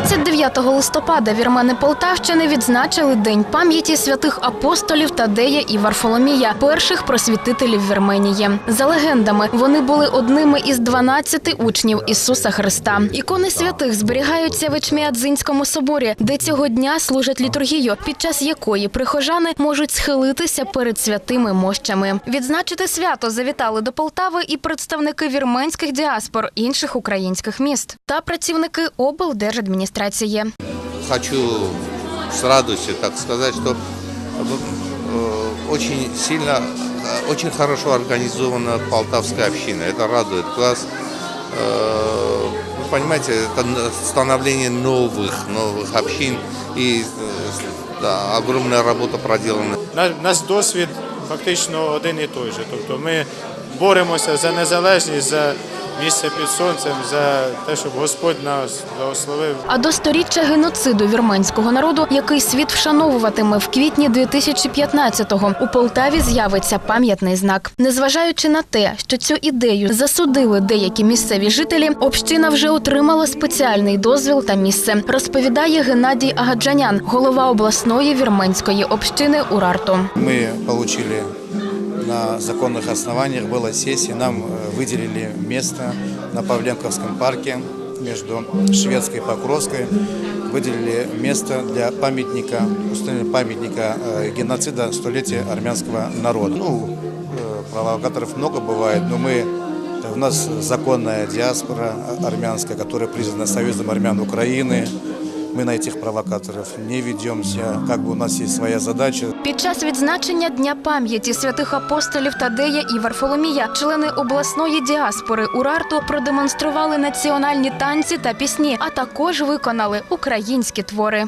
29 листопада вірмени Полтавщини відзначили День пам'яті святих апостолів Тадея і Варфоломія, перших просвітителів Вірменії. За легендами, вони були одними із 12 учнів Ісуса Христа. Ікони святих зберігаються в Ечміадзинському соборі, де цього дня служать літургію, під час якої прихожани можуть схилитися перед святими мощами. Відзначити свято завітали до Полтави і представники вірменських діаспор інших українських міст та працівники облдержадміністрації хочу с радостью, так сказать, что э, очень сильно, э, очень хорошо организована полтавская община. Это радует глаз. Э, Вы понимаете, это н- становление новых, новых общин и э, да, огромная работа проделана. На- Наш досвід фактично один і той же. Тобто ми боремося за незалежність, за місце під сонцем, за те, щоб Господь нас благословив. А до сторіччя геноциду вірменського народу, який світ вшановуватиме в квітні 2015-го, у Полтаві з'явиться пам'ятний знак. Незважаючи на те, що цю ідею засудили деякі місцеві жителі, община вже отримала спеціальний дозвіл та місце. Розповідає Геннадій Агаджанян, голова обласної вірменської общини Урарту. Мы получили на законных основаниях, была сессия, нам э, выделили место на Павленковском парке между Шведской и Покровской. Выделили место для памятника, установления памятника э, геноцида столетия армянского народа. Ну, э, провокаторов много бывает, но мы у нас законная диаспора армянская, которая признана Союзом армян Украины. Мы на этих провокаторов не ведемся, как бы у нас есть своя задача. Під час відзначення Дня пам'яті святих апостолів Тадея і Варфоломія члени обласної діаспори Урарту продемонстрували національні танці та пісні, а також виконали українські твори.